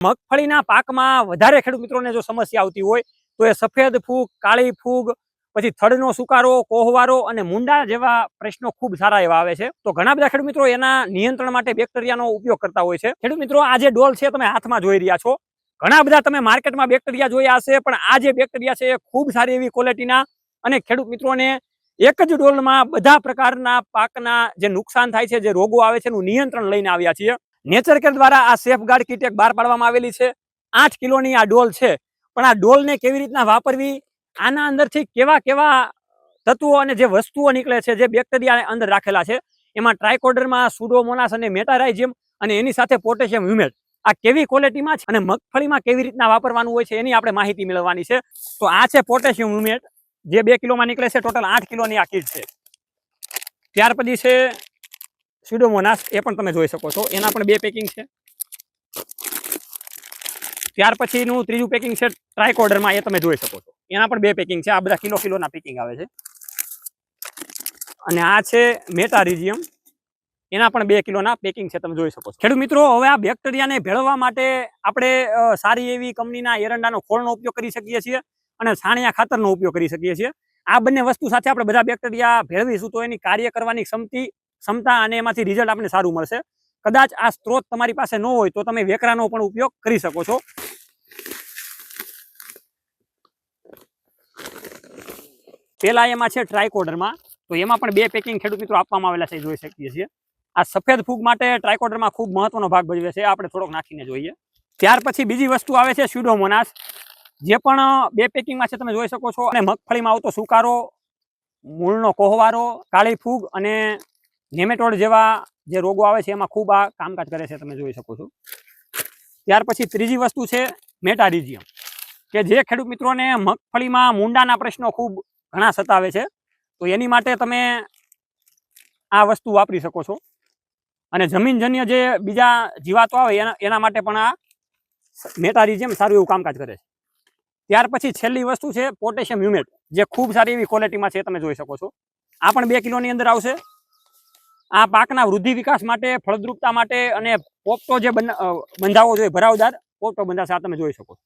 મગફળીના પાકમાં વધારે ખેડૂત મિત્રોને જો સમસ્યા આવતી હોય, તો એ સફેદ ફૂગ, કાળી ફૂગ, પછી થડનો સુકારો, કોહવારો અને મુંડા જેવા પ્રશ્નો ખૂબ સારા એવા આવે છે. તો ઘણા બધા ખેડૂત મિત્રો એના નિયંત્રણ માટે બેક્ટેરિયાનો ઉપયોગ કરતા હોય છે. ખેડૂત મિત્રો, આ જે ડોલ છે તમે હાથમાં જોઈ રહ્યા છો. ઘણા બધા તમે માર્કેટમાં બેક્ટેરિયા જોયા હશે, પણ આ જે બેક્ટેરિયા છે એ ખૂબ સારી એવી ક્વોલિટીના અને ખેડૂત મિત્રોને એક જ ડોલમાં બધા પ્રકારના પાકના જે નુકસાન થાય છે, જે રોગો આવે છે, એનું નિયંત્રણ લઈને આવ્યા છીએ. નેચર કેર દ્વારા આ સેફગાર્ડ કીટ એક બહાર પાડવામાં આવેલી છે. આઠ કિલોની આ ડોલ છે. પણ આ ડોલને કેવી રીતના વાપરવી? આના અંદરથી કેવા કેવા તત્વો અને જે વસ્તુઓ નીકળે છે, જે બેક્ટેરિયા અંદર રાખેલા છે, એમાં ટ્રાયકોડરમાં સુડોમોનાસ અને મેટારાઇઝિયમ અને એની સાથે પોટેશિયમ હ્યુમેટ આ કેવી ક્વોલિટીમાં છે અને મગફળીમાં કેવી રીતના વાપરવાનું હોય છે, એની આપણે માહિતી મેળવવાની છે. તો આ છે પોટેશિયમ હ્યુમેટ જે બે કિલોમાં નીકળે છે, ટોટલ આઠ કિલોની આ કીટ છે. ત્યાર પછી છે સ્યુડોમોનાસ એ પણ તમે જોઈ શકો છો. એના પણ બે પેકિંગ છે. ત્યાર પછીનું ત્રીજું પેકિંગ છે ટ્રાયકોડરમાં એ તમે જોઈ શકો છો. એના પણ બે પેકિંગ છે. આ બધા કિલો કિલોના પેકિંગ આવે છે. અને આ છે મેટારિઝિયમ એના પણ બે કિલોના પેકિંગ છે તમે જોઈ શકો છો. ખેડૂત મિત્રો, હવે આ બેક્ટેરિયાને ભેળવવા માટે આપણે સારી એવી કંપનીના એરંડાનો ખોળનો ઉપયોગ કરી શકીએ છીએ અને છાણિયા ખાતરનો ઉપયોગ કરી શકીએ છીએ. આ બંને વસ્તુ સાથે આપણે બધા બેક્ટેરિયા ભેળવીશું તો એની કાર્ય કરવાની ક્ષમતી ક્ષમતા અને એમાંથી રિઝલ્ટ આપણને સારું મળશે. કદાચ આ સ્ત્રોત તમારી પાસે ન હોય તો તમે વેકરાનો પણ ઉપયોગ કરી શકો છો. પેલા એમાં છે ટ્રાયકોડરમાં તો એમાં પણ બે પેકિંગ ખેડૂત મિત્રો આપવામાં આવેલા છે જોઈ શકીએ છીએ. આ સફેદ ફૂગ માટે ટ્રાયકોડરમાં ખૂબ મહત્વનો ભાગ ભજવે છે આપણે થોડોક નાખીને જોઈએ. ત્યાર પછી બીજી વસ્તુ આવે છે સ્યુડોમોનાસ જે પણ બે પેકિંગમાં છે, તમે જોઈ શકો છો. અને મગફળીમાં આવતો સુકારો, મૂળનો કોહવારો, કાળી ફૂગ અને નેમેટોડ જેવા જે રોગો આવે છે, એમાં ખૂબ આ કામકાજ કરે છે, તમે જોઈ શકો છો. ત્યાર પછી ત્રીજી વસ્તુ છે મેટારિઝિયમ કે જે ખેડૂત મિત્રોને મગફળીમાં મુંડાના પ્રશ્નો ખૂબ ઘણા સતાવે છે, તો એની માટે તમે આ વસ્તુ વાપરી શકો છો. અને જમીનજન્ય જે બીજા જીવાતો આવે, એના એના માટે પણ આ મેટારિઝિયમ સારું એવું કામકાજ કરે છે. ત્યાર પછી છેલ્લી વસ્તુ છે પોટેશિયમ હ્યુમેટ જે ખૂબ સારી એવી ક્વોલિટીમાં છે, તમે જોઈ શકો છો. આ પણ બે કિલોની અંદર આવશે. આ પાકના વૃદ્ધિ વિકાસ માટે, ફળદ્રુપતા માટે અને પોપટો જે બંધાવો જોઈએ, ભરાવદાર, પોપટો બંધાશે આ તમે જોઈ શકો.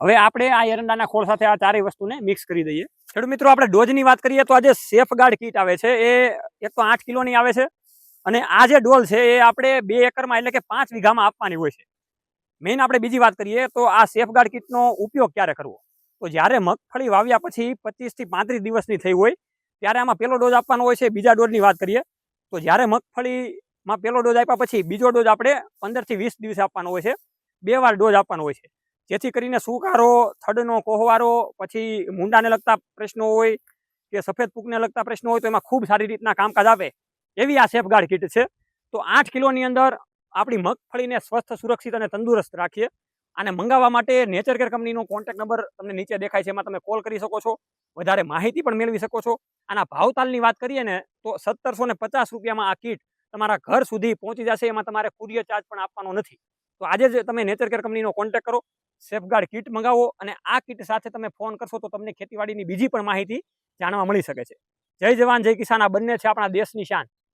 હવે આપણે આ એરંડાના ખોળ સાથે આ ચારેય વસ્તુને મિક્સ કરી દઈએ. ખેડૂત મિત્રો, આપણે ડોઝની વાત કરીએ તો આજે સેફગાર્ડ કીટ આવે છે. એ એક તો આઠ કિલોની આવે છે અને આ જે ડોલ છે એ આપણે બે એકરમાં એટલે કે પાંચ વીઘામાં આપવાની હોય છે. મેઇન આપણે બીજી વાત કરીએ તો આ સેફગાર્ડ કીટનો ઉપયોગ ક્યારે કરવો? તો જ્યારે મગફળી વાવ્યા પછી પચીસથી પાંત્રીસ દિવસની થઈ હોય, ત્યારે આમાં પહેલો ડોઝ આપવાનો હોય છે. બીજા ડોઝની વાત કરીએ તો જ્યારે મગફળીમાં પહેલો ડોઝ આપ્યા પછી બીજો ડોઝ આપણે પંદરથી વીસ દિવસે આપવાનો હોય છે. બે વાર ડોઝ આપવાનો હોય છે. જેથી કરીને સુકારો, થડનો કોહવારો, પછી મુંડાને લગતા પ્રશ્નો હોય કે સફેદ પૂકને લગતા પ્રશ્નો હોય તો એમાં ખૂબ સારી રીતના કામકાજ આપે એવી આ સેફગાર્ડ કીટ છે. તો આઠ કિલોની અંદર આપણી મગફળીને સ્વસ્થ, સુરક્ષિત અને તંદુરસ્ત રાખીએ. અને મંગાવવા માટે નેચર કેર કંપનીનો કોન્ટેક્ટ નંબર તમને નીચે દેખાય છે. એમાં તમે કોલ કરી શકો છો. વધારે માહિતી પણ મેળવી શકો છો. આના ભાવતાલની વાત કરીએ ને, તો સત્તરસો પચાસ રૂપિયામાં આ કીટ તમારા ઘર સુધી પહોંચી જશે. એમાં તમારે કુરિયર ચાર્જ પણ આપવાનો નથી. તો આજે જ તમે નેચર કેર કંપનીનો કોન્ટેક કરો. સેફગાર્ડ કીટ મંગાવો અને આ કીટ સાથે તમે ફોન કરશો તો તમને ખેતીવાડીની બીજી પણ માહિતી જાણવા મળી શકે છે. જય જવાન, જય કિસાન. આ બંને છે આપણા દેશની શાન.